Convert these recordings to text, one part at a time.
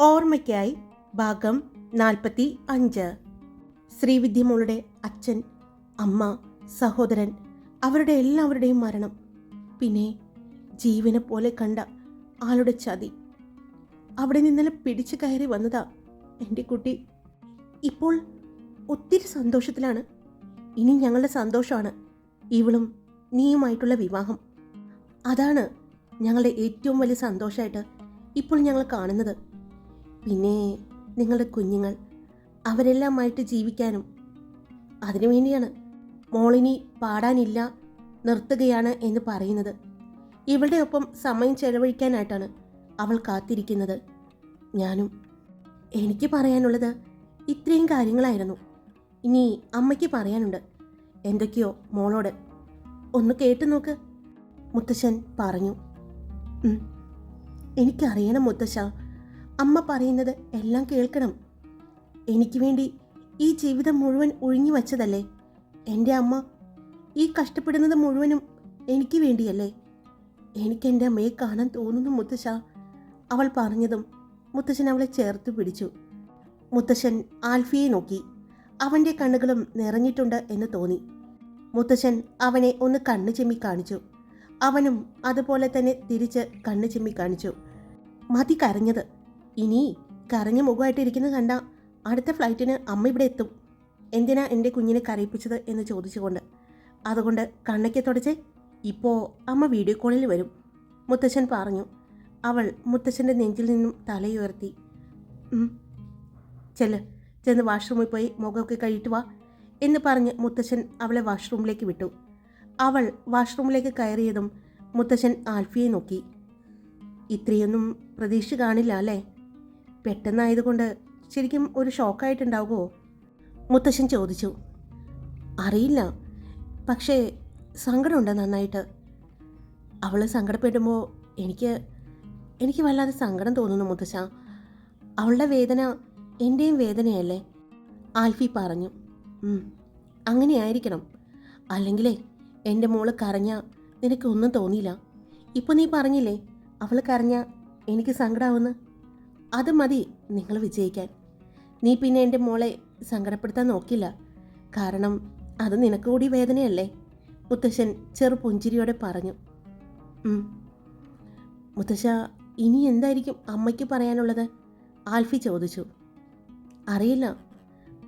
ഓർമ്മയ്ക്കായി ഭാഗം നാൽപ്പത്തി അഞ്ച് ശ്രീവിദ്യമോളുടെ അച്ഛൻ അമ്മ സഹോദരൻ അവരുടെ എല്ലാവരുടെയും മരണം. പിന്നെ ജീവനെ പോലെ കണ്ട ആളുടെ ചതി. അവിടെ നിന്നലെ പിടിച്ചു കയറി വന്നതാ എന്റെ കുട്ടി. ഇപ്പോൾ ഒത്തിരി സന്തോഷത്തിലാണ്. ഇനി ഞങ്ങളുടെ സന്തോഷമാണ്. ഇവളും നീയുമായിട്ടുള്ള വിവാഹം. അതാണ് ഞങ്ങളുടെ ഏറ്റവും വലിയ സന്തോഷമായിട്ട് ഇപ്പോൾ ഞങ്ങൾ കാണുന്നത്. പിന്നെ നിങ്ങളുടെ കുഞ്ഞുങ്ങൾ അവരെല്ലാമായിട്ട് ജീവിക്കാനും അതിനുവേണ്ടിയാണ് മോളിനി പാടാനില്ല നിർത്തുകയാണ് എന്ന് പറയുന്നത്. ഇവളുടെ ഒപ്പം സമയം ചെലവഴിക്കാനായിട്ടാണ് അവൾ കാത്തിരിക്കുന്നത്. ഞാനും എനിക്ക് പറയാനുള്ളത് ഇത്രയും കാര്യങ്ങളായിരുന്നു. ഇനി അമ്മയ്ക്ക് പറയാനുണ്ട്. എന്തൊക്കെയോ മോളോട്. ഒന്ന് കേട്ടു നോക്ക് മുത്തശ്ശൻ പറഞ്ഞു. "ഉം. എനിക്കറിയണം മുത്തശ്ശ. അമ്മ പറയുന്നത് എല്ലാം കേൾക്കണം. എനിക്ക് വേണ്ടി ഈ ജീവിതം മുഴുവൻ ഒഴിഞ്ഞു വച്ചതല്ലേ? എന്റെ അമ്മ ഈ കഷ്ടപ്പെടുന്നത് മുഴുവനും എനിക്ക് വേണ്ടിയല്ലേ? എനിക്ക് എന്റെ അമ്മയെ കാണാൻ തോന്നുന്നു മുത്തശ്ശ. അവൾ പറഞ്ഞതും മുത്തശ്ശൻ അവളെ ചേർത്ത് പിടിച്ചു. മുത്തശ്ശൻ ആൽഫിയെ നോക്കി. അവന്റെ കണ്ണുകളും നിറഞ്ഞിട്ടുണ്ട് എന്ന് തോന്നി. മുത്തശ്ശൻ അവനെ ഒന്ന് കണ്ണു ചെമ്മി കാണിച്ചു. അവനും അതുപോലെ തന്നെ തിരിച്ച് കണ്ണു ചെമ്മി കാണിച്ചു. മതി കരഞ്ഞത്. ഇനി കറങ്ങി മുഖമായിട്ടിരിക്കുന്നത് കണ്ട അടുത്ത ഫ്ലൈറ്റിന് അമ്മ ഇവിടെ എത്തും. എന്തിനാ എന്റെ കുഞ്ഞിനെ കരയിപ്പിച്ചത് എന്ന് ചോദിച്ചുകൊണ്ട്. അതുകൊണ്ട് കണ്ണയ്ക്ക് തുടച്ച് ഇപ്പോൾ അമ്മ വീഡിയോ കോളിൽ വരും. മുത്തശ്ശൻ പറഞ്ഞു. അവൾ മുത്തശ്ശന്റെ നെഞ്ചിൽ നിന്നും തലയുയർത്തി. "ഉം. ചെല്ല്. ചെന്ന് വാഷ്റൂമിൽ പോയി മുഖമൊക്കെ കഴിയിട്ട് വാ എന്ന് പറഞ്ഞ് മുത്തശ്ശൻ അവളെ വാഷ്റൂമിലേക്ക് വിട്ടു. അവൾ വാഷ്റൂമിലേക്ക് കയറിയതും മുത്തശ്ശൻ ആൽഫിയെ നോക്കി. ഇത്രയൊന്നും പ്രതീക്ഷ കാണില്ല അല്ലേ? പെട്ടെന്നായതുകൊണ്ട് ശരിക്കും ഒരു ഷോക്കായിട്ടുണ്ടാവുമോ? മുത്തശ്ശൻ ചോദിച്ചു. അറിയില്ല. പക്ഷേ സങ്കടമുണ്ട് നന്നായിട്ട്. അവൾ സങ്കടപ്പെടുമ്പോൾ എനിക്ക് എനിക്ക് വല്ലാതെ സങ്കടം തോന്നുന്നു മുത്തശ്ശ. അവളുടെ വേദന എന്റെയും വേദനയല്ലേ? ആൽഫി പറഞ്ഞു. "ഉം, അങ്ങനെയായിരിക്കണം. അല്ലെങ്കിലേ എന്റെ മോൾ കരഞ്ഞ നിനക്കൊന്നും തോന്നിയില്ല. ഇപ്പോൾ നീ പറഞ്ഞില്ലേ അവൾ കരഞ്ഞ എനിക്ക് സങ്കടാവുന്ന്? അത് മതി നിങ്ങൾ വിജയിക്കാൻ. നീ പിന്നെ എന്റെ മോളെ സങ്കടപ്പെടുത്താൻ നോക്കില്ല. കാരണം അത് നിനക്ക് കൂടി വേദനയല്ലേ? മുത്തശ്ശൻ ചെറു പുഞ്ചിരിയോടെ പറഞ്ഞു. മുത്തശ്ശ ഇനി എന്തായിരിക്കും അമ്മയ്ക്ക് പറയാനുള്ളത്? ആൽഫി ചോദിച്ചു. അറിയില്ല.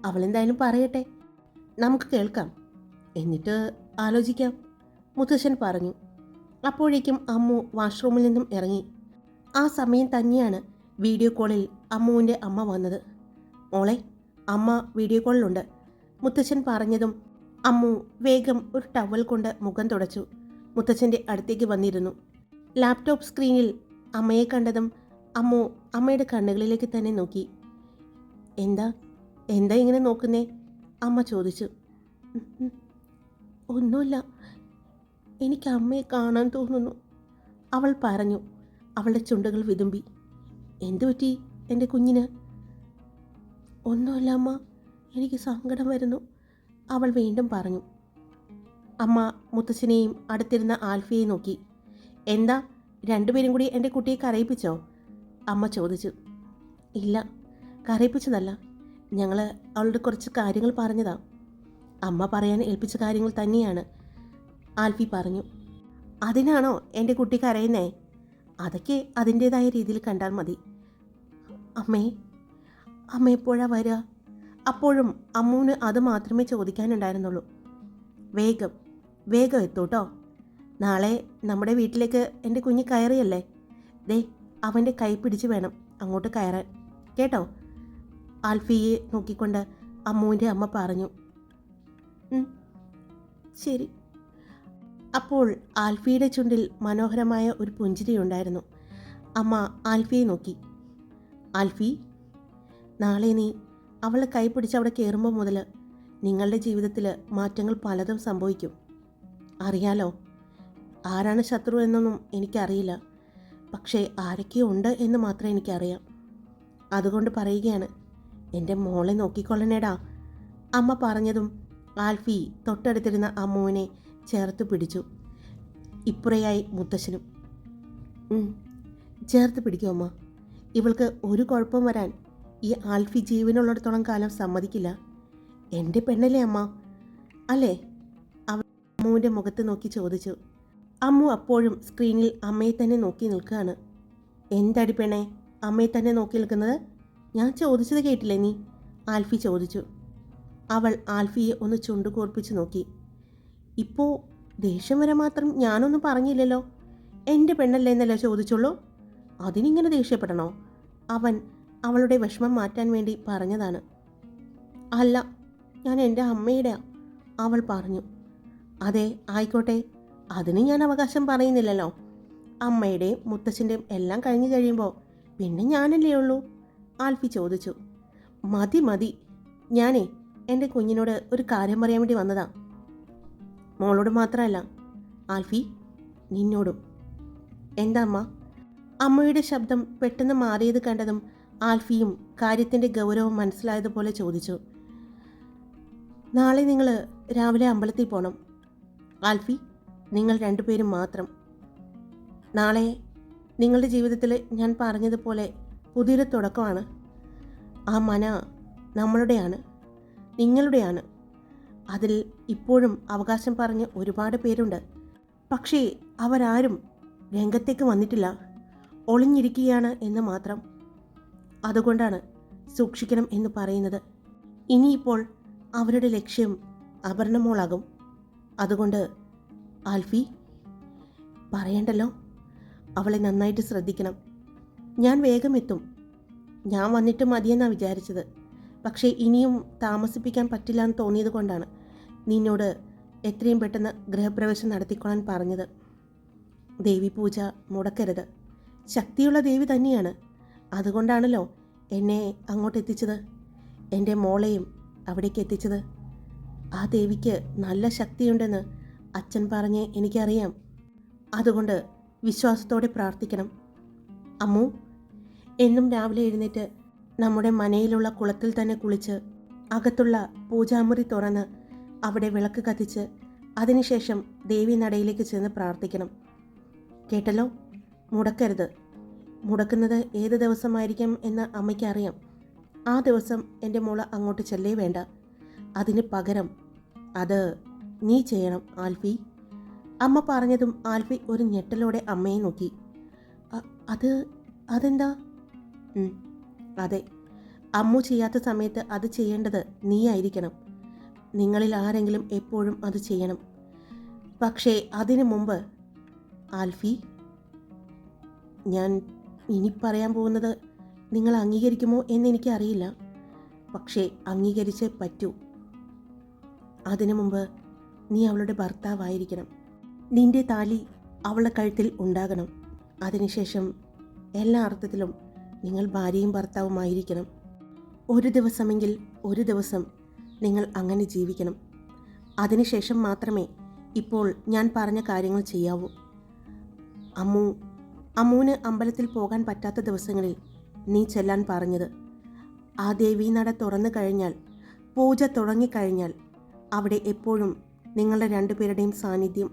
അവളെന്തായാലും പറയട്ടെ. നമുക്ക് കേൾക്കാം. എന്നിട്ട് ആലോചിക്കാം. മുത്തശ്ശൻ പറഞ്ഞു. അപ്പോഴേക്കും അമ്മു വാഷ്റൂമിൽ നിന്നും ഇറങ്ങി. ആ സമയം തന്നെയാണ് വീഡിയോ കോളിൽ അമ്മുവിന്റെ അമ്മ വന്നത്. മോളെ അമ്മ വീഡിയോ കോളിലുണ്ട്. മുത്തച്ഛൻ പറഞ്ഞതും അമ്മു വേഗം ഒരു ടവൽ കൊണ്ട് മുഖം തുടച്ചു. മുത്തച്ഛന്റെ അടുത്തേക്ക് വന്നിരുന്നു. ലാപ്ടോപ്പ് സ്ക്രീനിൽ അമ്മയെ കണ്ടതും അമ്മു അമ്മയുടെ കണ്ണുകളിലേക്ക് തന്നെ നോക്കി. എന്താ? എന്താ ഇങ്ങനെ നോക്കുന്നേ? അമ്മ ചോദിച്ചു. "ഉം, ഉം. ഒന്നുമില്ല. എനിക്ക് അമ്മയെ കാണാൻ തോന്നുന്നു. അവൾ പറഞ്ഞു. അവളുടെ ചുണ്ടുകൾ വിതുമ്പി. എന്തു പറ്റി എന്റെ കുഞ്ഞിന്? ഒന്നുമല്ല അമ്മ എനിക്ക് സങ്കടം വരുന്നു. അവൾ വീണ്ടും പറഞ്ഞു. അമ്മ മുത്തശ്ശനെയും അടുത്തിരുന്ന ആൽഫിയെ നോക്കി. എന്താ രണ്ടുപേരും കൂടി എന്റെ കുട്ടിയെ കരയിപ്പിച്ചോ? അമ്മ ചോദിച്ചു. ഇല്ല കരയിപ്പിച്ചതല്ല. ഞങ്ങൾ അവളുടെ കുറച്ച് കാര്യങ്ങൾ പറഞ്ഞതാ. അമ്മ പറയാൻ ഏൽപ്പിച്ച കാര്യങ്ങൾ തന്നെയാണ്. ആൽഫി പറഞ്ഞു. അതിനാണോ എന്റെ കുട്ടി കരയുന്നേ? അതൊക്കെ അതിന്റേതായ രീതിയിൽ കണ്ടാൽ മതി. അമ്മേ അമ്മ എപ്പോഴാ വരിക അപ്പോഴും അമ്മൂന് അത് മാത്രമേ ചോദിക്കാനുണ്ടായിരുന്നുള്ളൂ. വേഗം വേഗം എത്തൂട്ടോ. നാളെ നമ്മുടെ വീട്ടിലേക്ക് എന്റെ കുഞ്ഞ് കയറിയല്ലേ? ദേ അവന്റെ കൈ പിടിച്ച് വേണം അങ്ങോട്ട് കയറാൻ. കേട്ടോ? ആൽഫിയെ നോക്കിക്കൊണ്ട് അമ്മുവിന്റെ അമ്മ പറഞ്ഞു. ശരി. അപ്പോൾ ആൽഫിയുടെ ചുണ്ടിൽ മനോഹരമായ ഒരു പുഞ്ചിരിയുണ്ടായിരുന്നു അമ്മ ആൽഫിയെ നോക്കി. ആൽഫി നാളെ നീ അവളെ കൈ പിടിച്ച് അവിടെ കയറുമ്പോൾ മുതൽ നിങ്ങളുടെ ജീവിതത്തിൽ മാറ്റങ്ങൾ പലതും സംഭവിക്കും. അറിയാലോ ആരാണ് ശത്രു എന്നൊന്നും എനിക്കറിയില്ല. പക്ഷേ ആരൊക്കെയോ ഉണ്ട് എന്ന് മാത്രമേ എനിക്കറിയാം. അതുകൊണ്ട് പറയുകയാണ് എന്റെ മോളെ നോക്കിക്കൊള്ളണേടാ. അമ്മ പറഞ്ഞതും ആൽഫി തൊട്ടടുത്തിരുന്ന അമ്മുവിനെ ചേർത്ത് പിടിച്ചു. ഇപ്പുറയായി മുത്തശ്ശനും. "ഉം, ചേർത്ത് പിടിക്കും അമ്മ. ഇവൾക്ക് ഒരു കുഴപ്പം വരാൻ ഈ ആൽഫി ജീവനുള്ളിടത്തോളം കാലം സമ്മതിക്കില്ല. എന്റെ പെണ്ണല്ലേ അമ്മ? അല്ലേ. അവൾ അമ്മുവിന്റെ മുഖത്ത് നോക്കി ചോദിച്ചു. അമ്മു അപ്പോഴും സ്ക്രീനിൽ അമ്മയെ തന്നെ നോക്കി നിൽക്കുകയാണ്. എന്തടി പെണ്ണേ അമ്മയെ തന്നെ നോക്കി നിൽക്കുന്നത്? ഞാൻ ചോദിച്ചത് കേട്ടില്ലേ നീ? ആൽഫി ചോദിച്ചു. അവൾ ആൽഫിയെ ഒന്ന് ചുണ്ടു കോർപ്പിച്ച് നോക്കി. ഇപ്പോൾ ദേഷ്യം വരെ മാത്രം ഞാനൊന്നും പറഞ്ഞില്ലല്ലോ? എന്റെ പെണ്ണല്ലേ എന്നല്ലേ ചോദിച്ചുള്ളൂ? അതിനിങ്ങനെ ദേഷ്യപ്പെടണോ? അവൻ അവളുടെ വിഷമം മാറ്റാൻ വേണ്ടി പറഞ്ഞതാണ്. അല്ല ഞാൻ എന്റെ അമ്മയുടെ അവൾ പറഞ്ഞു. അതെ ആയിക്കോട്ടെ അതിന് ഞാൻ അവകാശം പറയുന്നില്ലല്ലോ. അമ്മയുടെയും മുത്തച്ഛന്റെയും എല്ലാം കഴിഞ്ഞു കഴിയുമ്പോൾ പിന്നെ ഞാനല്ലേ ഉള്ളൂ? ആൽഫി ചോദിച്ചു. മതി മതി. ഞാനേ എന്റെ കുഞ്ഞിനോട് ഒരു കാര്യം പറയാൻ വേണ്ടി വന്നതാ. മോളോട് മാത്രമല്ല ആൽഫി നിന്നോടും. എന്താ അമ്മ? അമ്മയുടെ ശബ്ദം പെട്ടെന്ന് മാറിയത് കണ്ടതും ആൽഫിയും കാര്യത്തിന്റെ ഗൗരവം മനസ്സിലായതുപോലെ ചോദിച്ചു നാളെ നിങ്ങൾ രാവിലെ അമ്പലത്തിൽ പോകണം ആൽഫി നിങ്ങൾ രണ്ടുപേരും മാത്രം. നാളെ നിങ്ങളുടെ ജീവിതത്തിൽ ഞാൻ പറഞ്ഞതുപോലെ പുതിയൊരു തുടക്കമാണ്. ആ മന നമ്മളുടെയാണ് നിങ്ങളുടെയാണ്. അതിൽ ഇപ്പോഴും അവകാശം പറഞ്ഞ് ഒരുപാട് പേരുണ്ട്. പക്ഷേ അവരാരും രംഗത്തേക്ക് വന്നിട്ടില്ല. ഒളിഞ്ഞിരിക്കുകയാണ് എന്ന് മാത്രം. അതുകൊണ്ടാണ് സൂക്ഷിക്കണം എന്ന് പറയുന്നത്. ഇനിയിപ്പോൾ അവരുടെ ലക്ഷ്യം അപർണമോളാകും. അതുകൊണ്ട് ആൽഫി പറയണ്ടല്ലോ? അവളെ നന്നായിട്ട് ശ്രദ്ധിക്കണം. ഞാൻ വേഗം എത്തും. ഞാൻ വന്നിട്ട് മതിയെന്നാണ് വിചാരിച്ചത്. പക്ഷേ ഇനിയും താമസിപ്പിക്കാൻ പറ്റില്ല എന്ന് തോന്നിയത് കൊണ്ടാണ് നിന്നോട് എത്രയും പെട്ടെന്ന് ഗൃഹപ്രവേശം നടത്തിക്കൊള്ളാൻ പറഞ്ഞത്. ദേവി പൂജ മുടക്കരുത്. ശക്തിയുള്ള ദേവി തന്നെയാണ്. അതുകൊണ്ടാണല്ലോ എന്നെ അങ്ങോട്ട് എത്തിച്ചത്. എന്റെ മോളെയും അവിടേക്ക് എത്തിച്ചത്. ആ ദേവിക്ക് നല്ല ശക്തിയുണ്ടെന്ന് അച്ഛൻ പറഞ്ഞ് എനിക്കറിയാം. അതുകൊണ്ട് വിശ്വാസത്തോടെ പ്രാർത്ഥിക്കണം. അമ്മു എന്നും രാവിലെ എഴുന്നേറ്റ് നമ്മുടെ മനയിലുള്ള കുളത്തിൽ തന്നെ കുളിച്ച് അകത്തുള്ള പൂജാമുറി തുറന്ന് അവിടെ വിളക്ക് കത്തിച്ച് അതിനുശേഷം ദേവി നടയിലേക്ക് ചെന്ന് പ്രാർത്ഥിക്കണം. കേട്ടല്ലോ? മുടക്കരുത്. മുടക്കുന്നത് ഏത് ദിവസമായിരിക്കും എന്ന് അമ്മയ്ക്കറിയാം. ആ ദിവസം എന്റെ മോൾ അങ്ങോട്ട് ചെല്ലേ വേണ്ട. അതിന് പകരം അത് നീ ചെയ്യണം ആൽഫി. അമ്മ പറഞ്ഞതും ആൽഫി ഒരു ഞെട്ടലോടെ അമ്മയെ നോക്കി. അത് അതെന്താ? അതെ. അമ്മു ചെയ്യാത്ത സമയത്ത് അത് ചെയ്യേണ്ടത് നീയായിരിക്കണം നിങ്ങളിൽ ആരെങ്കിലും എപ്പോഴും അത് ചെയ്യണം. പക്ഷേ അതിനു മുമ്പ് ആൽഫി ഞാൻ ഇനി പറയാൻ പോകുന്നത് നിങ്ങൾ അംഗീകരിക്കുമോ എന്ന് എനിക്കറിയില്ല. പക്ഷേ അംഗീകരിച്ചേ പറ്റൂ. അതിനു മുമ്പ് നീ അവളുടെ ഭർത്താവായിരിക്കണം. നിന്റെ താലി അവളുടെ കഴുത്തിൽ ഉണ്ടാകണം. അതിനുശേഷം എല്ലാ അർത്ഥത്തിലും നിങ്ങൾ ഭാര്യയും ഭർത്താവുമായിരിക്കണം ഒരു ദിവസമെങ്കിൽ ഒരു ദിവസം നിങ്ങൾ അങ്ങനെ ജീവിക്കണം. അതിനുശേഷം മാത്രമേ ഇപ്പോൾ ഞാൻ പറഞ്ഞ കാര്യങ്ങൾ ചെയ്യാവൂ. അമ്മു അമ്മുവിന് അമ്പലത്തിൽ പോകാൻ പറ്റാത്ത ദിവസങ്ങളിൽ നീ ചെല്ലാൻ പറഞ്ഞത്. ആ ദേവീ നട തുറന്നു കഴിഞ്ഞാൽ പൂജ തുടങ്ങിക്കഴിഞ്ഞാൽ അവിടെ എപ്പോഴും നിങ്ങളുടെ രണ്ടുപേരുടെയും സാന്നിധ്യം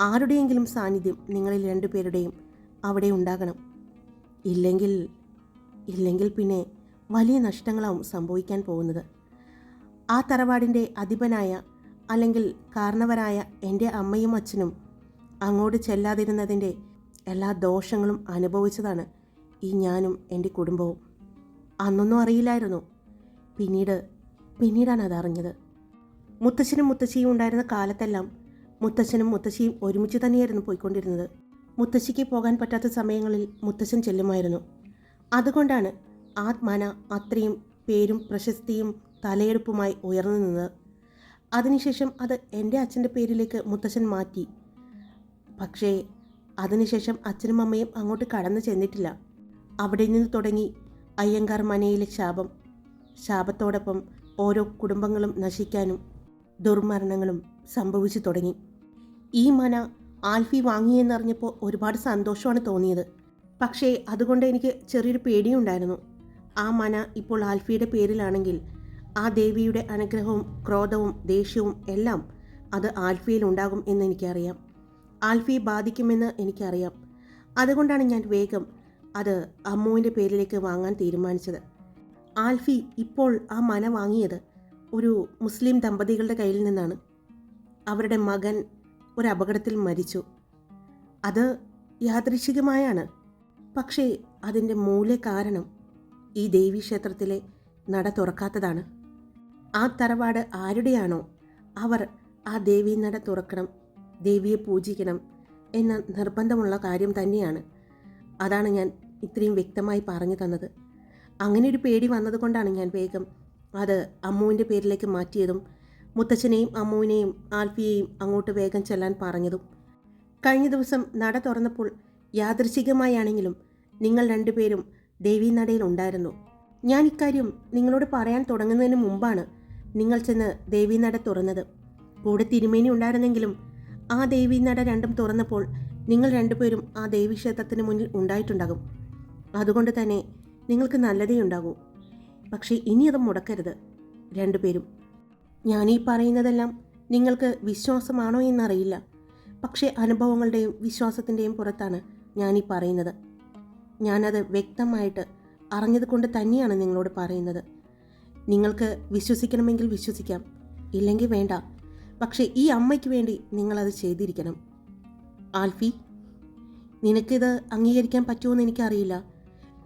ആരുടെയെങ്കിലും സാന്നിധ്യം നിങ്ങളിൽ രണ്ടുപേരുടെയും അവിടെ ഉണ്ടാകണം. ഇല്ലെങ്കിൽ ഇല്ലെങ്കിൽ പിന്നെ വലിയ നഷ്ടങ്ങളാവും സംഭവിക്കാൻ പോകുന്നത്. ആ തറവാടിന്റെ അധിപനായ അല്ലെങ്കിൽ കാരണവരായ എന്റെ അമ്മയും അച്ഛനും അങ്ങോട്ട് ചെല്ലാതിരുന്നതിന്റെ എല്ലാ ദോഷങ്ങളും അനുഭവിച്ചതാണ് ഈ ഞാനും എന്റെ കുടുംബവും. അന്നൊന്നും അറിയില്ലായിരുന്നു. പിന്നീട് പിന്നീടാണ് അതറിഞ്ഞത്. മുത്തശ്ശനും മുത്തശ്ശിയും ഉണ്ടായിരുന്ന കാലത്തെല്ലാം മുത്തശ്ശനും മുത്തശ്ശിയും ഒരുമിച്ച് തന്നെയായിരുന്നു പോയിക്കൊണ്ടിരുന്നത്. മുത്തശ്ശിക്ക് പോകാൻ പറ്റാത്ത സമയങ്ങളിൽ മുത്തശ്ശൻ ചെല്ലുമായിരുന്നു. അതുകൊണ്ടാണ് ആത്മന അത്രയും പേരും പ്രശസ്തിയും തലയെടുപ്പുമായി ഉയർന്നു നിന്നത്. അതിനുശേഷം അത് എന്റെ അച്ഛന്റെ പേരിലേക്ക് മുത്തശ്ശൻ മാറ്റി. പക്ഷേ അതിനുശേഷം അച്ഛനും അമ്മയും അങ്ങോട്ട് കടന്നു ചെന്നിട്ടില്ല. അവിടെ നിന്ന് തുടങ്ങി അയ്യങ്കാർ മനയിലെ ശാപം ശാപത്തോടൊപ്പം ഓരോ കുടുംബങ്ങളും നശിക്കാനും ദുർമരണങ്ങളും സംഭവിച്ചു തുടങ്ങി. ഈ മന ആൽഫി വാങ്ങിയെന്നറിഞ്ഞപ്പോൾ ഒരുപാട് സന്തോഷമാണ് തോന്നിയത്. പക്ഷേ അതുകൊണ്ട് എനിക്ക് ചെറിയൊരു പേടിയുണ്ടായിരുന്നു. ആ മന ഇപ്പോൾ ആൽഫിയുടെ പേരിലാണെങ്കിൽ ആ ദേവിയുടെ അനുഗ്രഹവും ക്രോധവും ദേഷ്യവും എല്ലാം അത് ആൽഫിയിൽ ഉണ്ടാകും എന്ന് എനിക്കറിയാം. ആൽഫിയെ ബാധിക്കുമെന്ന് എനിക്കറിയാം. അതുകൊണ്ടാണ് ഞാൻ വേഗം അത് അമ്മുവിന്റെ പേരിലേക്ക് വാങ്ങാൻ തീരുമാനിച്ചത്. ആൽഫി ഇപ്പോൾ ആ മന വാങ്ങിയത് ഒരു മുസ്ലിം ദമ്പതികളുടെ കയ്യിൽ നിന്നാണ്. അവരുടെ മകൻ ഒരു അപകടത്തിൽ മരിച്ചു. അത് യാദൃശികമായാണ്. പക്ഷേ അതിന്റെ മൂല കാരണം ഈ ദേവീക്ഷേത്രത്തിലെ നട തുറക്കാത്തതാണ്. ആ തറവാട് ആരുടെയാണോ അവർ ആ ദേവീ നട തുറക്കണം ദേവിയെ പൂജിക്കണം എന്ന നിർബന്ധമുള്ള കാര്യം തന്നെയാണ്. അതാണ് ഞാൻ ഇത്രയും വ്യക്തമായി പറഞ്ഞു തന്നത്. അങ്ങനെ ഒരു പേടി വന്നതുകൊണ്ടാണ് ഞാൻ വേഗം അത് അമ്മുവിന്റെ പേരിലേക്ക് മാറ്റിയതും മുത്തച്ഛനെയും അമ്മുവിനെയും ആൽഫിയെയും അങ്ങോട്ട് വേഗം ചെല്ലാൻ പറഞ്ഞതും. കഴിഞ്ഞ ദിവസം നട തുറന്നപ്പോൾ യാദൃശികമായാണെങ്കിലും നിങ്ങൾ രണ്ടുപേരും ദേവീ നടയിൽ ഉണ്ടായിരുന്നു. ഞാൻ ഇക്കാര്യം നിങ്ങളോട് പറയാൻ തുടങ്ങുന്നതിന് മുമ്പാണ് നിങ്ങൾ ചെന്ന് ദേവീ നട തുറന്നത്. കൂടെ തിരുമേനി ഉണ്ടായിരുന്നെങ്കിലും ആ ദേവി നട രണ്ടും തുറന്നപ്പോൾ നിങ്ങൾ രണ്ടുപേരും ആ ദേവീക്ഷേത്രത്തിന് മുന്നിൽ ഉണ്ടായിട്ടുണ്ടാകും. അതുകൊണ്ട് തന്നെ നിങ്ങൾക്ക് നല്ലതേ ഉണ്ടാകൂ. പക്ഷേ ഇനി അത് മുടക്കരുത്. രണ്ടുപേരും ഞാനീ പറയുന്നതെല്ലാം നിങ്ങൾക്ക് വിശ്വാസമാണോ എന്നറിയില്ല. പക്ഷേ അനുഭവങ്ങളുടെയും വിശ്വാസത്തിന്റെയും പുറത്താണ് ഞാനീ പറയുന്നത്. ഞാനത് വ്യക്തമായിട്ട് അറിഞ്ഞത് കൊണ്ട് തന്നെയാണ് നിങ്ങളോട് പറയുന്നത്. നിങ്ങൾക്ക് വിശ്വസിക്കണമെങ്കിൽ വിശ്വസിക്കാം. ഇല്ലെങ്കിൽ വേണ്ട. പക്ഷേ ഈ അമ്മയ്ക്ക് വേണ്ടി നിങ്ങളത് ചെയ്തിരിക്കണം. ആൽഫി നിനക്കിത് അംഗീകരിക്കാൻ പറ്റുമോ പറ്റുമെന്ന് എനിക്കറിയില്ല.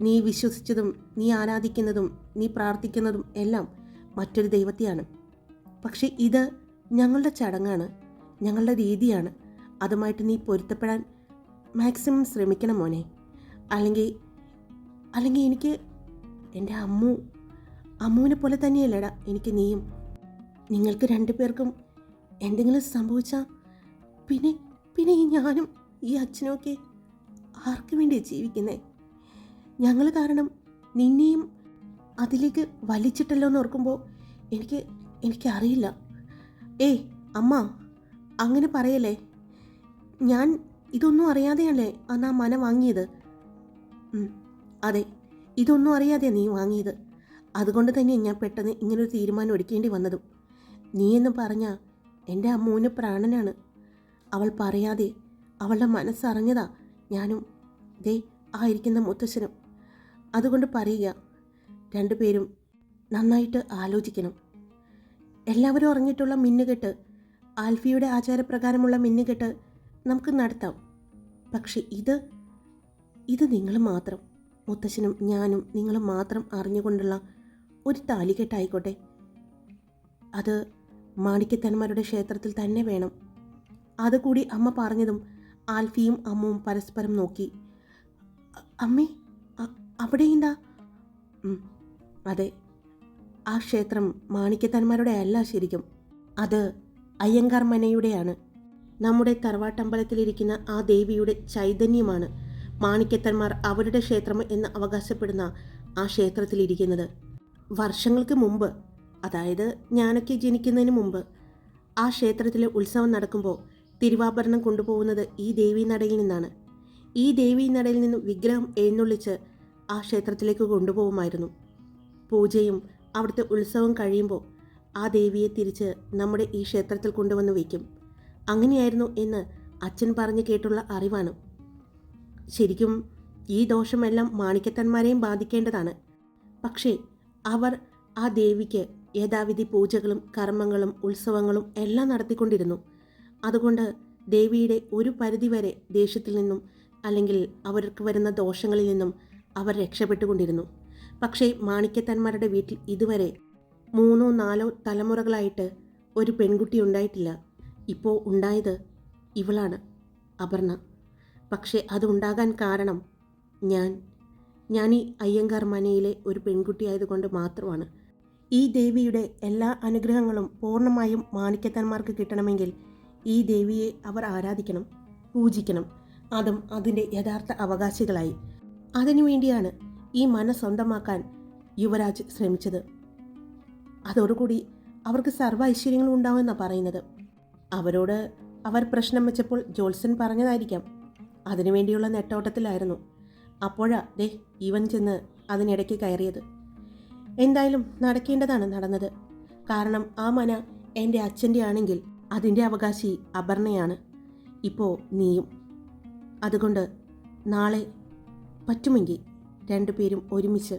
നീ വിശ്വസിച്ചതും നീ ആരാധിക്കുന്നതും നീ പ്രാർത്ഥിക്കുന്നതും എല്ലാം മറ്റൊരു ദൈവത്തെയാണ്. പക്ഷേ ഇത് ഞങ്ങളുടെ ചടങ്ങാണ് ഞങ്ങളുടെ രീതിയാണ്. അതുമായിട്ട് നീ പൊരുത്തപ്പെടാൻ മാക്സിമം ശ്രമിക്കണം മോനെ. അല്ലെങ്കിൽ അല്ലെങ്കിൽ എനിക്ക് എന്റെ അമ്മു അമ്മുവിനെ പോലെ തന്നെയല്ലടാ എനിക്ക് നീയും. നിങ്ങൾക്ക് രണ്ടു പേർക്കും എന്തെങ്കിലും സംഭവിച്ചാൽ പിന്നെ പിന്നെ ഈ ഞാനും ഈ അച്ഛനുമൊക്കെ ആർക്കു വേണ്ടിയാണ് ജീവിക്കുന്നേ? ഞങ്ങൾ കാരണം നിന്നെയും അതിലേക്ക് വലിച്ചിട്ടല്ലോ എന്ന് ഓർക്കുമ്പോൾ എനിക്ക് എനിക്കറിയില്ല. ഏയ് അമ്മ അങ്ങനെ പറയല്ലേ? ഞാൻ ഇതൊന്നും അറിയാതെയല്ലേ അന്ന് ആ മന വാങ്ങിയത്? അതെ ഇതൊന്നും അറിയാതെ നീ വാങ്ങിയത്. അതുകൊണ്ട് തന്നെ ഞാൻ പെട്ടെന്ന് ഇങ്ങനൊരു തീരുമാനം എടുക്കേണ്ടി വന്നതും. നീ എന്ന് പറഞ്ഞ എന്റെ അമ്മൂന് പ്രാണനാണ്. അവൾ പറയാതെ അവളുടെ മനസ്സറിഞ്ഞതാ ഞാനും ദേ ആയിരിക്കുന്ന മുത്തശ്ശനും. അതുകൊണ്ട് പറയുക രണ്ടുപേരും നന്നായിട്ട് ആലോചിക്കണം. എല്ലാവരും അറിഞ്ഞിട്ടുള്ള മിന്നുകെട്ട് ആൽഫിയുടെ ആചാരപ്രകാരമുള്ള മിന്നുകെട്ട് നമുക്ക് നടത്താം. പക്ഷെ ഇത് ഇത് നിങ്ങൾ മാത്രം മുത്തശ്ശനും ഞാനും നിങ്ങളും മാത്രം അറിഞ്ഞുകൊണ്ടുള്ള ഒരു താലികെട്ടായിക്കോട്ടെ അത് മാണിക്യത്തന്മാരുടെ ക്ഷേത്രത്തിൽ തന്നെ വേണം. അതുകൂടി അമ്മ പറഞ്ഞതും ആൽഫിയും അമ്മവും പരസ്പരം നോക്കി. "അ- അമ്മേ അവിടെ എന്താ? അതെ. ആ ക്ഷേത്രം മാണിക്യത്തന്മാരുടെ അല്ല ശരിക്കും. അത് അയ്യങ്കാർ മനയുടെയാണ്. നമ്മുടെ തറവാട്ടമ്പലത്തിലിരിക്കുന്ന ആ ദേവിയുടെ ചൈതന്യമാണ് മാണിക്യത്തന്മാർ അവരുടെ ക്ഷേത്രം എന്ന് അവകാശപ്പെടുന്ന ആ ക്ഷേത്രത്തിലിരിക്കുന്നത്. വർഷങ്ങൾക്ക് മുമ്പ് അതായത് ഞാനൊക്കെ ജനിക്കുന്നതിന് മുമ്പ് ആ ക്ഷേത്രത്തിലെ ഉത്സവം നടക്കുമ്പോൾ തിരുവാഭരണം കൊണ്ടുപോകുന്നത് ഈ ദേവീ നടയിൽ നിന്നാണ്. ഈ ദേവീ നടയിൽ നിന്ന് വിഗ്രഹം എഴുന്നള്ളിച്ച് ആ ക്ഷേത്രത്തിലേക്ക് കൊണ്ടുപോകുമായിരുന്നു. പൂജയും അവിടുത്തെ ഉത്സവം കഴിയുമ്പോൾ ആ ദേവിയെ തിരിച്ച് നമ്മുടെ ഈ ക്ഷേത്രത്തിൽ കൊണ്ടുവന്ന് വയ്ക്കും. അങ്ങനെയായിരുന്നു എന്ന് അച്ഛൻ പറഞ്ഞു കേട്ടുള്ള അറിവാണ്. ശരിക്കും ഈ ദോഷമെല്ലാം മാണിക്കത്തന്മാരെയും ബാധിക്കേണ്ടതാണ്. പക്ഷേ അവർ ആ ദേവിക്ക് യഥാവിധി പൂജകളും കർമ്മങ്ങളും ഉത്സവങ്ങളും എല്ലാം നടത്തിക്കൊണ്ടിരുന്നു. അതുകൊണ്ട് ദേവിയുടെ ഒരു പരിധിവരെ ദേഷ്യത്തിൽ നിന്നും അല്ലെങ്കിൽ അവർക്ക് വരുന്ന ദോഷങ്ങളിൽ നിന്നും അവർ രക്ഷപ്പെട്ടുകൊണ്ടിരുന്നു. പക്ഷേ മാണിക്യത്തന്മാരുടെ വീട്ടിൽ ഇതുവരെ മൂന്നോ നാലോ തലമുറകളായിട്ട് ഒരു പെൺകുട്ടി ഉണ്ടായിട്ടില്ല. ഇപ്പോൾ ഉണ്ടായത് ഇവളാണ് അപർണ. പക്ഷേ അതുണ്ടാകാൻ കാരണം ഞാൻ. ഞാൻ ഈ അയ്യങ്കാർ മനയിലെ ഒരു പെൺകുട്ടിയായതുകൊണ്ട് മാത്രമാണ്. ഈ ദേവിയുടെ എല്ലാ അനുഗ്രഹങ്ങളും പൂർണമായും മാണിക്യത്തന്മാർക്ക് കിട്ടണമെങ്കിൽ ഈ ദേവിയെ അവർ ആരാധിക്കണം പൂജിക്കണം. അതും അതിന്റെ യഥാർത്ഥ അവകാശികളായി. അതിനുവേണ്ടിയാണ് ഈ മന സ്വന്തമാക്കാൻ യുവരാജ് ശ്രമിച്ചത്. അതോടുകൂടി അവർക്ക് സർവ ഐശ്വര്യങ്ങളും ഉണ്ടാവുമെന്നാണ് പറയുന്നത്. അവരോട് അവർ പ്രശ്നം വെച്ചപ്പോൾ ജോത്സൻ പറഞ്ഞതായിരിക്കാം. അതിനുവേണ്ടിയുള്ള നെട്ടോട്ടത്തിലായിരുന്നു. അപ്പോഴാ ദേ ഇവൻ ചെന്ന് അതിനിടയ്ക്ക് കയറിയത്. എന്തായാലും നടക്കേണ്ടതാണ് നടന്നത്. കാരണം ആ മന എന്റെ അച്ഛന്റെ ആണെങ്കിൽ അതിന്റെ അവകാശി അപർണയാണ്. ഇപ്പോൾ നീയും. അതുകൊണ്ട് നാളെ പറ്റുമെങ്കിൽ രണ്ടുപേരും ഒരുമിച്ച്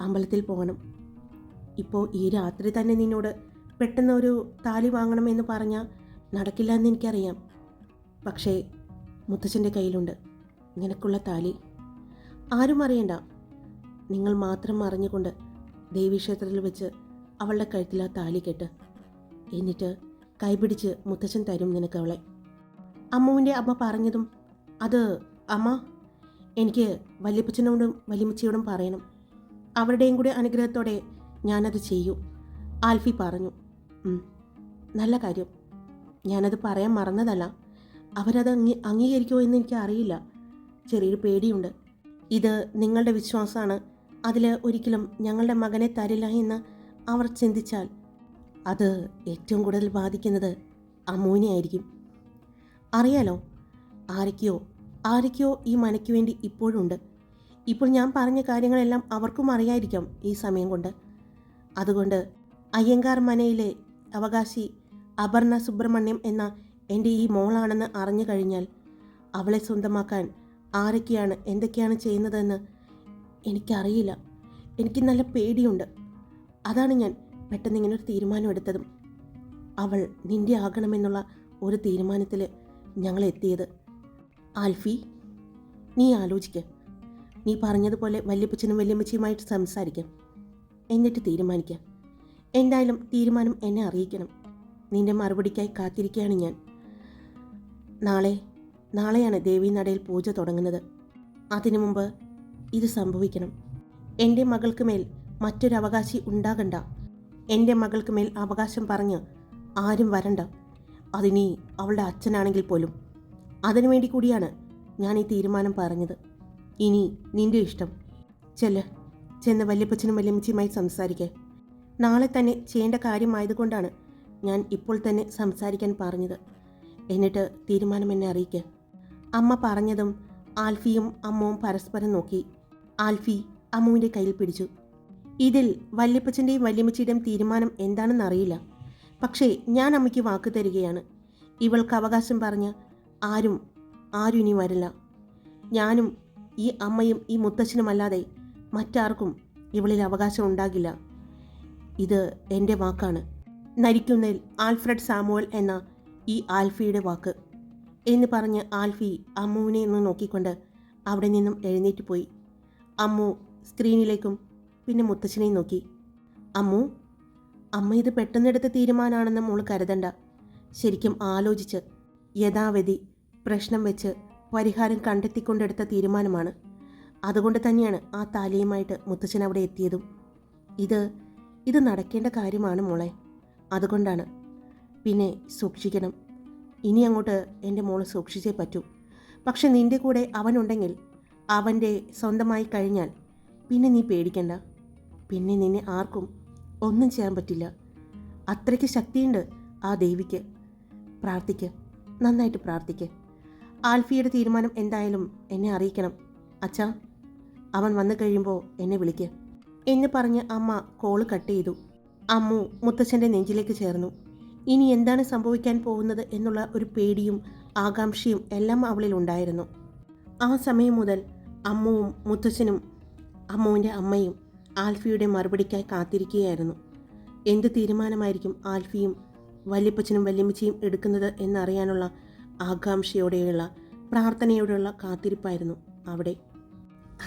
അമ്പലത്തിൽ പോകണം. ഇപ്പോൾ ഈ രാത്രി തന്നെ നിന്നോട് പെട്ടെന്ന് ഒരു താലി വാങ്ങണമെന്ന് പറഞ്ഞാൽ നടക്കില്ല എന്ന് എനിക്കറിയാം. പക്ഷേ മുത്തച്ഛന്റെ കയ്യിലുണ്ട്. നിനക്കുള്ള താലി. ആരും അറിയണ്ട. നിങ്ങൾ മാത്രം അറിഞ്ഞുകൊണ്ട് ദേവീക്ഷേത്രത്തിൽ വെച്ച് അവളുടെ കഴുത്തിൽ ആ താലി കെട്ട്. എന്നിട്ട് കൈപിടിച്ച് മുത്തച്ഛൻ തരും നിനക്ക് അവളെ. അമ്മുവിന്റെ അമ്മ പറഞ്ഞതും അത് അമ്മ എനിക്ക് വല്യപ്പച്ചനോടും വല്യമ്മച്ചിയോടും പറയണം. അവരുടെയും കൂടെ അനുഗ്രഹത്തോടെ ഞാനത് ചെയ്യൂ. ആൽഫി പറഞ്ഞു. നല്ല കാര്യം. ഞാനത് പറയാൻ മറന്നതല്ല. അവരത് അംഗീ അംഗീകരിക്കുമോ എന്ന് എനിക്ക് അറിയില്ല ചെറിയൊരു പേടിയുണ്ട്. ഇത് നിങ്ങളുടെ വിശ്വാസമാണ്. അതിൽ ഒരിക്കലും ഞങ്ങളുടെ മകനെ തരില്ല എന്ന് അവർ ചിന്തിച്ചാൽ അത് ഏറ്റവും കൂടുതൽ ബാധിക്കുന്നത് അമ്മൂനെ ആയിരിക്കും. അറിയാലോ ആരൊക്കെയോ ആരൊക്കെയോ ഈ മനയ്ക്ക് വേണ്ടി ഇപ്പോഴുണ്ട്. ഇപ്പോൾ ഞാൻ പറഞ്ഞ കാര്യങ്ങളെല്ലാം അവർക്കും അറിയായിരിക്കാം ഈ സമയം കൊണ്ട്. അതുകൊണ്ട് അയ്യങ്കാർ മനയിലെ അവകാശി അപർണ സുബ്രഹ്മണ്യം എന്ന എന്റെ ഈ മോളാണെന്ന് അറിഞ്ഞു കഴിഞ്ഞാൽ അവളെ സ്വന്തമാക്കാൻ ആരൊക്കെയാണ് എന്തൊക്കെയാണ് ചെയ്യുന്നതെന്ന് എനിക്കറിയില്ല. എനിക്ക് നല്ല പേടിയുണ്ട്. അതാണ് ഞാൻ പെട്ടെന്ന് ഇങ്ങനെ ഒരു തീരുമാനം എടുത്തതും. അവൾ നിന്റെ ആകണമെന്നുള്ള ഒരു തീരുമാനത്തിൽ ഞങ്ങൾ എത്തിയത്. ആൽഫി നീ ആലോചിക്ക. നീ പറഞ്ഞതുപോലെ വല്യപ്പച്ചനും വല്യമ്മച്ചിയുമായിട്ട് സംസാരിക്കാം. എന്നിട്ട് തീരുമാനിക്കാം. എന്തായാലും തീരുമാനം എന്നെ അറിയിക്കണം. നിന്റെ മറുപടിക്കായി കാത്തിരിക്കുകയാണ് ഞാൻ. നാളെ നാളെയാണ് ദേവീനടയിൽ പൂജ തുടങ്ങുന്നത്. അതിനു മുമ്പ് ഇത് സംഭവിക്കണം. എന്റെ മകൾക്ക് മേൽ മറ്റൊരവകാശി ഉണ്ടാകണ്ട. എന്റെ മകൾക്ക് മേൽ അവകാശം പറഞ്ഞ് ആരും വരണ്ട. അതിനി അവളുടെ അച്ഛനാണെങ്കിൽ പോലും. അതിനുവേണ്ടി കൂടിയാണ് ഞാൻ ഈ തീരുമാനം പറഞ്ഞത്. ഇനി നിന്റെ ഇഷ്ടം. ചെല്ല്. ചെന്ന് വല്യപ്പച്ചനും വല്യമ്മച്ചിയുമായി സംസാരിക്കേ. നാളെ തന്നെ ചെയ്യേണ്ട കാര്യമായതുകൊണ്ടാണ് ഞാൻ ഇപ്പോൾ തന്നെ സംസാരിക്കാൻ പറഞ്ഞത്. എന്നിട്ട് തീരുമാനം എന്നെ അറിയിക്കുക അമ്മ പറഞ്ഞതും ആൽഫിയും അമ്മവും പരസ്പരം നോക്കി ആൽഫി അമ്മുവിന്റെ കയ്യിൽ പിടിച്ചു. ഇതിൽ വല്യപ്പച്ചന്റെയും വല്യമ്മച്ചിയുടെയും തീരുമാനം എന്താണെന്ന് അറിയില്ല പക്ഷേ ഞാൻ അമ്മയ്ക്ക് വാക്ക് തരികയാണ്. ഇവൾക്ക് അവകാശം പറഞ്ഞ് ആരും ആരും ഇനി വരില്ല. ഞാനും ഈ അമ്മയും ഈ മുത്തച്ഛനുമല്ലാതെ മറ്റാർക്കും ഇവളിൽ അവകാശം ഉണ്ടാകില്ല. ഇത് എന്റെ വാക്കാണ് നരിക്കുന്നതിൽ ആൽഫ്രഡ് സാമുവൽ എന്ന ഈ ആൽഫിയുടെ വാക്ക്. എന്ന് പറഞ്ഞ് ആൽഫി അമ്മുവിനെ ഒന്ന് നോക്കിക്കൊണ്ട് അവിടെ നിന്നും എഴുന്നേറ്റ് പോയി. അമ്മു സ്ക്രീനിലേക്കും പിന്നെ മുത്തച്ഛനെയും നോക്കി. അമ്മു അമ്മ ഇത് പെട്ടെന്നെടുത്ത തീരുമാനമാണെന്ന് മോൾ കരുതണ്ട. ശരിക്കും ആലോചിച്ച് യഥാവധി പ്രശ്നം വെച്ച് പരിഹാരം കണ്ടെത്തിക്കൊണ്ടെടുത്ത തീരുമാനമാണ്. അതുകൊണ്ട് തന്നെയാണ് ആ താലിയുമായിട്ട് മുത്തച്ഛൻ അവിടെ എത്തിയതും. ഇത് ഇത് നടക്കേണ്ട കാര്യമാണ് മോളെ. അതുകൊണ്ടാണ്. പിന്നെ സൂക്ഷിക്കണം. ഇനി അങ്ങോട്ട് എന്റെ മോൾ സൂക്ഷിച്ചേ പറ്റൂ. പക്ഷെ നിന്റെ കൂടെ അവനുണ്ടെങ്കിൽ അവന്റെ സ്വന്തമായി കഴിഞ്ഞാൽ പിന്നെ നീ പേടിക്കണ്ട. പിന്നെ നിന്നെ ആർക്കും ഒന്നും ചെയ്യാൻ പറ്റില്ല. അത്രയ്ക്ക് ശക്തിയുണ്ട് ആ ദേവിക്ക്. പ്രാർത്ഥിക്ക്. നന്നായിട്ട് പ്രാർത്ഥിക്ക്. ആൽഫിയുടെ തീരുമാനം എന്തായാലും എന്നെ അറിയിക്കണം. അച്ഛാ അവൻ വന്നു കഴിയുമ്പോൾ എന്നെ വിളിക്ക് എന്ന് പറഞ്ഞ് അമ്മ കോൾ കട്ട് ചെയ്തു. അമ്മു മുത്തച്ഛന്റെ നെഞ്ചിലേക്ക് ചേർന്നു. ഇനി എന്താണ് സംഭവിക്കാൻ പോകുന്നത് എന്നുള്ള ഒരു പേടിയും ആകാംക്ഷയും എല്ലാം അവളിൽ ഉണ്ടായിരുന്നു. ആ സമയം മുതൽ അമ്മുവും മുത്തച്ഛനും അമ്മുവിന്റെ അമ്മയും ആൽഫിയുടെ മറുപടിക്കായി കാത്തിരിക്കുകയായിരുന്നു. എന്ത് തീരുമാനമായിരിക്കും ആൽഫിയും വല്യപ്പച്ചനും വല്യമ്മച്ചിയും എടുക്കുന്നത് എന്നറിയാനുള്ള ആകാംക്ഷയോടെയുള്ള പ്രാർത്ഥനയോടെയുള്ള കാത്തിരിപ്പായിരുന്നു അവിടെ.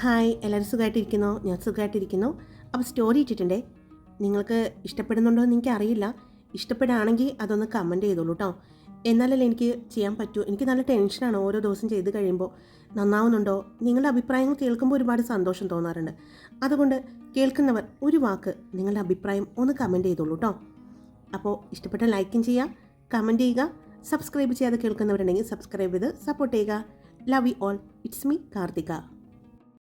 ഹായ് എല്ലാവരും സുഖമായിട്ടിരിക്കുന്നോ? ഞാൻ സുഖമായിട്ടിരിക്കുന്നു. അപ്പോൾ സ്റ്റോറി ഇട്ടിട്ടുണ്ടേ? നിങ്ങൾക്ക് ഇഷ്ടപ്പെടുന്നുണ്ടോ എന്ന് എനിക്കറിയില്ല. ഇഷ്ടപ്പെടുകയാണെങ്കിൽ അതൊന്ന് കമന്റ് ചെയ്തോളൂ കേട്ടോ. എന്നാലല്ലേ എനിക്ക് ചെയ്യാൻ പറ്റൂ? എനിക്ക് നല്ല ടെൻഷനാണ് ഓരോ ദിവസം ചെയ്ത് കഴിയുമ്പോൾ. നന്നാവുന്നുണ്ടോ? നിങ്ങളുടെ അഭിപ്രായങ്ങൾ കേൾക്കുമ്പോൾ ഒരുപാട് സന്തോഷം തോന്നാറുണ്ട്. അതുകൊണ്ട് കേൾക്കുന്നവർ ഒരു വാക്ക് നിങ്ങളുടെ അഭിപ്രായം ഒന്ന് കമന്റ് ചെയ്തോളൂ കേട്ടോ അപ്പോൾ ഇഷ്ടപ്പെട്ട ലൈക്കും ചെയ്യുക കമന്റ് ചെയ്യുക സബ്സ്ക്രൈബ് ചെയ്യാതെ കേൾക്കുന്നവരുണ്ടെങ്കിൽ സബ്സ്ക്രൈബ് ചെയ്ത് സപ്പോർട്ട് ചെയ്യുക. Love you all it's me Karthika.